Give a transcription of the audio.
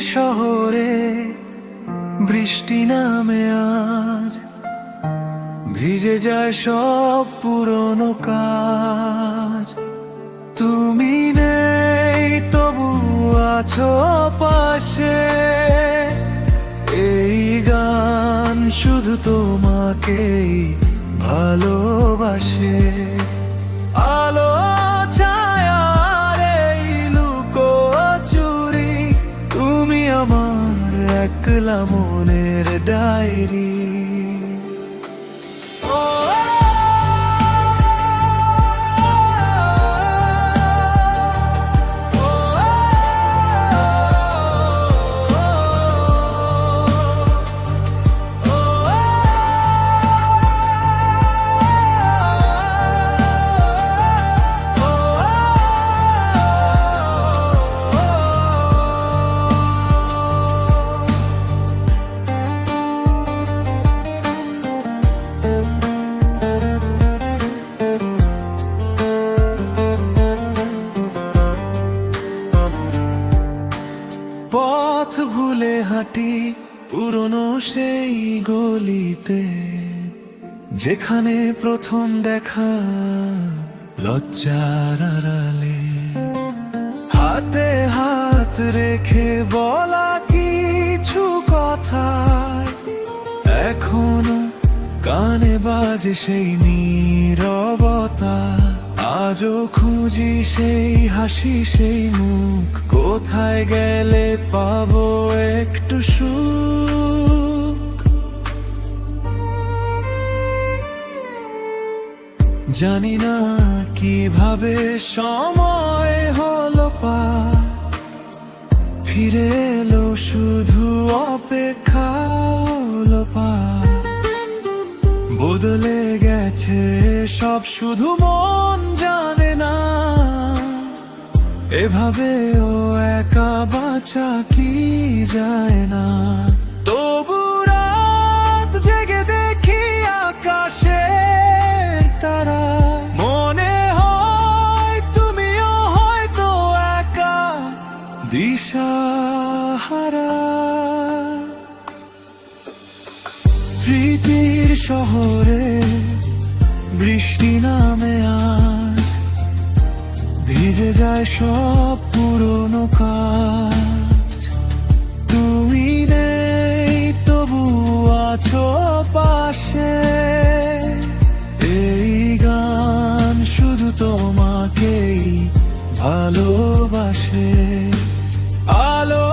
শহরে বৃষ্টি নামে আজ। ভিজে যায় সব পুরনো কাজ। তুমি নেই তবু আছো পাশে। এই গান শুধু তোমাকেই ভালোবাসে। আলো একলা মনের পথ ভুলে হাঁটি পুরনো সেই গলিতে। যেখানে প্রথম দেখা লজ্জার আড়ালে। হাতে হাত রেখে বলা কিছু কথা, এখনও কানে বাজে সেই নীরবতা আজও খুঁজি সেই হাসি, সেই মুখ। কোথায় গেলে পাবো একটু সুখ? জানি না কীভাবে সময় হলো পা। ফিরে এলো শুধু অপেক্ষা হলো পা। বদলে সব শুধু মন জানে না। এভাবে ও একা বাঁচা কি যায় না। তবু রাত জেগে দেখি আকাশে তারা। মনে হয় তুমিও হয়তো একা দিশাহারা। স্মৃতির শহরে বৃষ্টি নামে আজ। ভিজে যায় সব পুরনো কাজ। তুমি নেই, তবু আছো পাশে। এই গান শুধু তোমাকেই ভালোবাসে। আলো